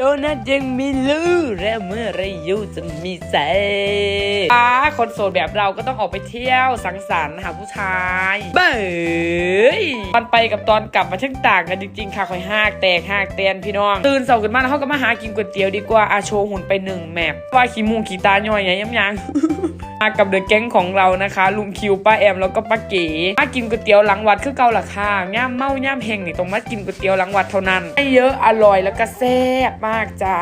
โดนัทยังมีลูกและเมื่อไรยูจะมีแสอ่าคนโสดแบบเราก็ต้องออกไปเที่ยวสังสรรค์หาผู้ชายเบ้ ยตอนไปกับตอนกลับมาช่างต่างกันจริงๆค่ะคอยหากแตกหากเตียนพี่น้อง ตื่นเสาร์ขึ้นมาแล้วเขาก็มาหากินก๋วยเตี๋ยวดีกว่าอาโชว์หุ่นไปหนึ่งแมปว่าขี้มูขี้ตาย่อยยังยังยังมากับเดอะแก๊งของเรานะคะ ลุงคิวป้าแอมแล้วก็ป้าเก๋มากินก๋วยเตี๋ยวหลังวัดคือเกาหลักค่ะย่ามเมาย่ามเฮงนี่ต้องมากินก๋วยเตี๋ยวหลังวัดเท่านั้นให้เยอะอร่อยแล้วก็แซ่บมากจ้า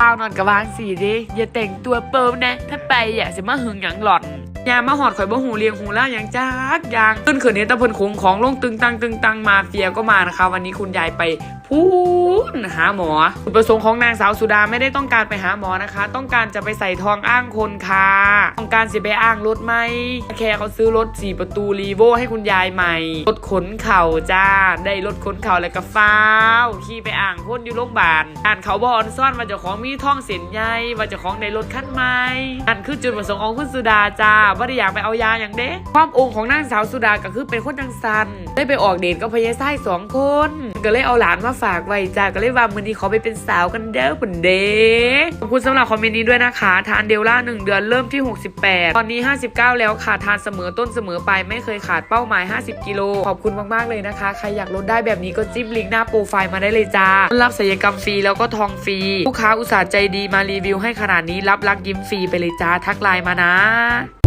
เอานอนกับวางสีดิอย่าแต่งตัวเปิมนะ ถ้าไปอยากจะมาหึงหยังหล่อน ยามมาหอดข่อยบ่หูเลียงหูล่าอย่างจักอยางขึ้นขืนเนี้ตะพนคงของลงตึงตังตึงตังมาเฟียก็มานะคะ วันนี้คุณยายไปพูนหาหมอจุดประสงค์ของนางสาวสุดาไม่ได้ต้องการไปหาหมอนะคะ ต้องการจะไปใส่ทองอ้างคนค่ะต้องการสิไปอ้างรถไหมแค่เขาซื้อรถสี่ประตูรีโวให้คุณยายใหม่ รถขนเข่าจ้า ได้รถขนเข่าแล้วก็ฟ้าวขี่ไปอ่างพ่นอยู่โรงพยาบาลอ่านเขาบออนซ่อนว่าเจ้าของมีท่องเส้นใยว่าเจ้าของในรถคันใหม่นั่นคือจุดประสงค์ของคุณสุดาจ้าว่าได้อยากไปเอายาอย่างเด้ความองค์ของนางสาวสุดาก็คือเป็นคนจังสันได้ไปออกเดทกับพญาไส้สองคน ก็เลยเอาหลานมาฝากไว้จ้าก็เลยว่ามือนี้ขอไปเป็นสาวกันเด้อปุ่นเด้ขอบคุณสำหรับคอมเมนต์นี้ด้วยนะคะทานเดลล่า1เดือนเริ่มที่ 68 ตอนนี้ 59 แล้วค่ะทานเสมอต้นเสมอไปไม่เคยขาดเป้าหมาย 50 กิโลขอบคุณมากๆเลยนะคะ ใครอยากลดได้แบบนี้ก็จิ้มลิงก์หน้าโปรไฟล์มาได้เลยจ้ารับศัลยกรรมฟรีแล้วก็ทองฟรีลูกค้าอุตส่าห์ใจดีมารีวิวให้ขนาดนี้รับรักยิ้มฟรีไปเลยจ้าทักไลน์มานะ